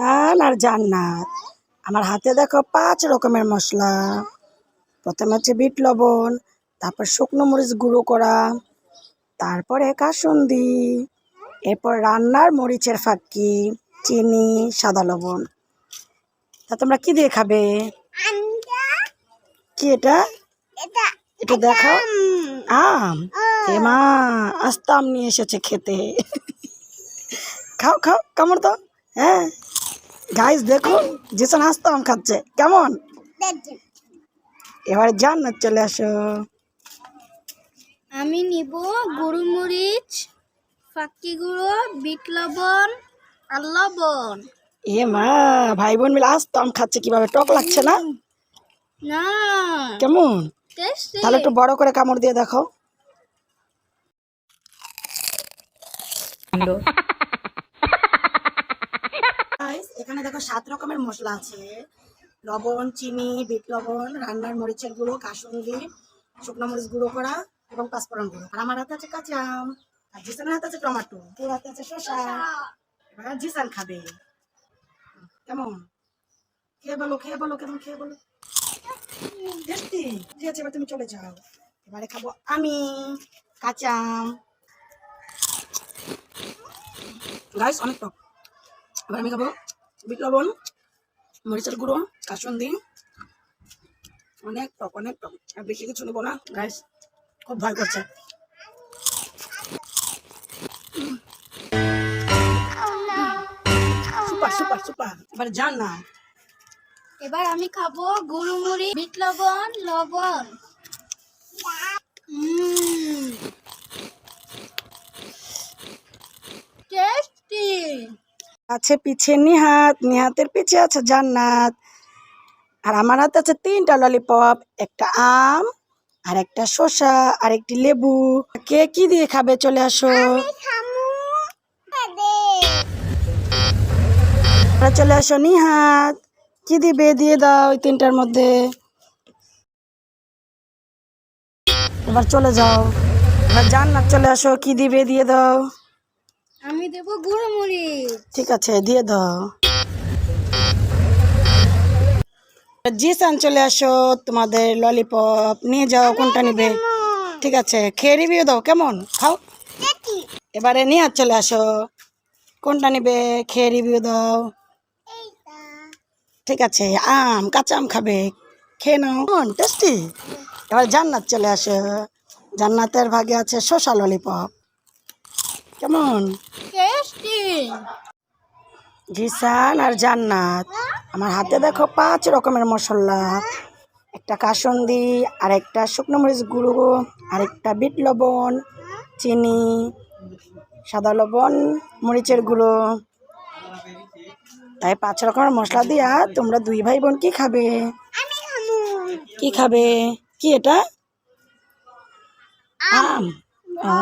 জিসান আর জান্নাত। আমার হাতে দেখো পাঁচ রকমের মশলা। প্রথমে হচ্ছে বিট লবণ, তারপর শুকনো মরিচ গুঁড়ো করা, তারপরে কাসুন্দি, এরপর রান্নার মরিচের ফাঁকি, চিনি, সাদা লবণ। তা তোমরা কি দিয়ে খাবে? কি এটা? এটা দেখাও। আম। মা, আস্তে আম নিয়ে এসেছে খেতে। খাও খাও কেমন তো হ্যাঁ। গাইস দেখুন জিসান আস্তে আম খাচ্ছে। কেমন? এবারে জান্নাত চলে আসো। আমি নিব গোলমরিচ ফাঁকি গুঁড়ো বিট লবণ আর লবণ। এ মা ভাই বোন মিলে আস্তে আম খাচ্ছে কীভাবে টক লাগছে না? না। কেমন? তাহলে একটু বড় করে কামড় দিয়ে দেখো। এখানে দেখো সাত রকমের মশলা আছে। লবণ চিনি বিট লবণ রান্নার মরিচের গুঁড়ো কাসুন্দি শুকনো মরিচ গুঁড়ো করা এবং পাঁচফোড়ন গুঁড়ো। আর আমার হাতে আছে কাঁচা আম আর জিসানের হাতে আছে টমেটো তোর হাতে আছে শসা। এবার জিসান খাবে। কেমন? খেয়ে বলো খেয়ে বলো কেমন খেয়ে বলো? টেস্টি। ঠিক আছে এবার তুমি চলে যাও। এবারে খাব আমি কাঁচা গাইস অনেক টক। এবার আমি খাব বিট লবণ মরিচের গুঁড়ো কাসুন্দি অনেক টক অনেক টক। আর বেশি কিছু নেব না গাইস খুব ভয় করছে। Super super super. এবার যান না। এবার আমি খাব গোলমরিচ বিট লবণ। লবণ টেস্টি আছে পিছে নিহাত, নিহাতের পিছে আছে জান্নাত। আর আমার হাতে আছে তিনটা ললিপপ একটা আম, আর একটা শসা, আর একটি লেবু। কে কি দিয়ে খাবে চলে আসো। চলে আসো নিহাত। কি দিবে দিয়ে দাও ওই তিনটার মধ্যে। এবার চলে যাও। এবার জান্নাত চলে আসো, কি দিবে দিয়ে দাও। আমি দেব গোলমরিচ ঠিক আছে দিয়ে দাও। জিসান চলে আসো তোমাদের ললিপপ। নিয়ে যাও কোনটা নিবে? ঠিক আছে খেয়ে রিভিউ দাও কেমন? খাও। এবারে নিয়ে চলে আসো। কোনটা নিবে? খেয়ে রিভিউ দাও। ঠিক আছে আম কাঁচা আম খাবে। খেয়ে নাও। টেস্টি? এবার জান্নাত চলে আসো। জান্নাতের ভাগে আছে শসা ললিপপ। কেমন? জিসান আর জান্নাত আমার হাতে দেখো পাঁচ রকমের মশলা। একটা কাসন্দি আর একটা শুকনো মরিচ গুঁড়ো আর একটা বিট লবণ চিনি সাদা লবণ মরিচের গুঁড়ো। তাই পাঁচ রকমের মশলা দিয়া তোমরা দুই ভাই বোন কি খাবে? কি খাবে? কি এটা? আম। ও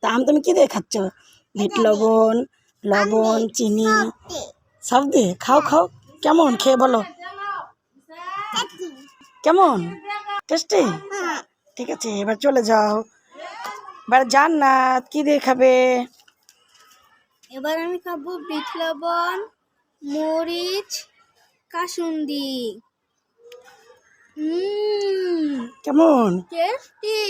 তা আম তুমি কি দিয়ে খাচ্ছ? বিট লবণ লবণ চিনি। সব দিয়ে? খাও খাও। কেমন? খেয়ে বলো। কেমন? টেস্টি? ঠিক আছে এবার চলে যাও। এবার জান্নাত কি দিয়ে খাবে? এবার আমি খাব বিট লবণ মরিচ কাসুন্দি। কেমন? টেস্টি।